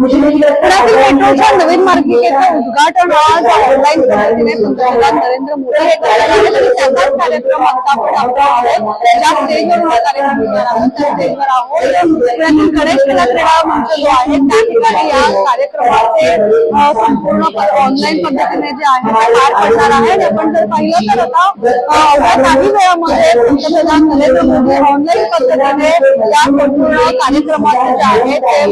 पुण्यातील मेट्रोच्या नवीन मार्गिकेचं उद्घाटन आज ऑनलाईन पद्धतीने पंतप्रधान नरेंद्र मोदी हे करणार आहेत आणि त्याचाच कार्यक्रम आता आपण आहोत ज्या स्टेजवर हा। कार्यक्रम होणार आहोत त्या स्टेजवर आहोत पुण्यातील गणेश कला क्रीडा मंच जो आहे त्या ठिकाणी या कार्यक्रमाचे संपूर्ण ऑनलाईन पद्धतीने जे आहे ते पार पडणार आहे. आणि आपण जर पाहिलं तर आता अवघ्या काही वेळामध्ये पंतप्रधान नरेंद्र मोदी ऑनलाईन पद्धतीने या संपूर्ण कार्यक्रमाचे जे आहे ते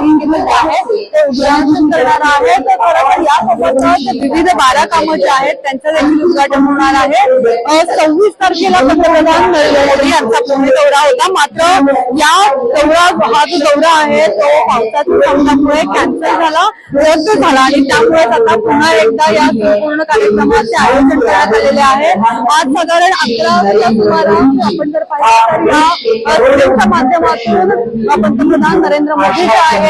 आहे. ते उद्घाटन करणार आहे. तर यासोबतच विविध बारा कामं जे आहेत त्यांचं देखील उद्घाटन होणार आहे. सव्वीस तारखेला पंतप्रधान नरेंद्र मोदी यांचा पुणे दौरा होता. मात्र या दौरा हा जो दौरा आहे तो पावसाच्या पावसामुळे कॅन्सल झाला रद्द झाला. आणि त्यामुळे आता पुन्हा एकदा या संपूर्ण कार्यक्रमाचे आयोजन करण्यात आलेले आहे. आज साधारण अकरा वाजता सुमारास आपण जर पाहिलं तर या माध्यमातून पंतप्रधान नरेंद्र मोदी जे आहेत.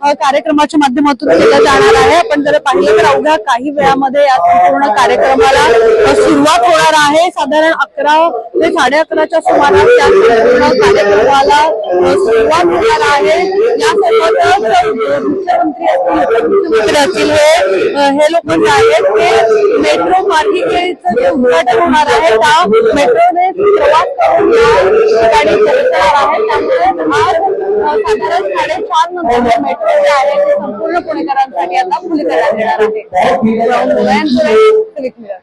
कार्यक्रमाच्या माध्यमातून केलं जाणार आहे. आपण जर पाहिलं तर अवघ्या काही वेळामध्ये या संपूर्ण कार्यक्रमाला सुरुवात होणार आहे. साधारण अकरा ते साडे अकराच्या सुमारास त्या संपूर्ण कार्यक्रमाला सुरुवात होणार आहे. यासोबतच मुख्यमंत्री असतील उपमुख्यमंत्री असतील हे हे लोक जे आहेत ते मेट्रो मार्गिकेचं जे उद्घाटन होणार आहे त्या मेट्रोने प्रवास करून ठिकाणी पोहोचणार आहे. त्यामुळे साधारण साडेचार नंतर मेट्रो जे आहे ते संपूर्ण पुणेकरांसाठी आता खुली करण्यात येणार आहे. मिरर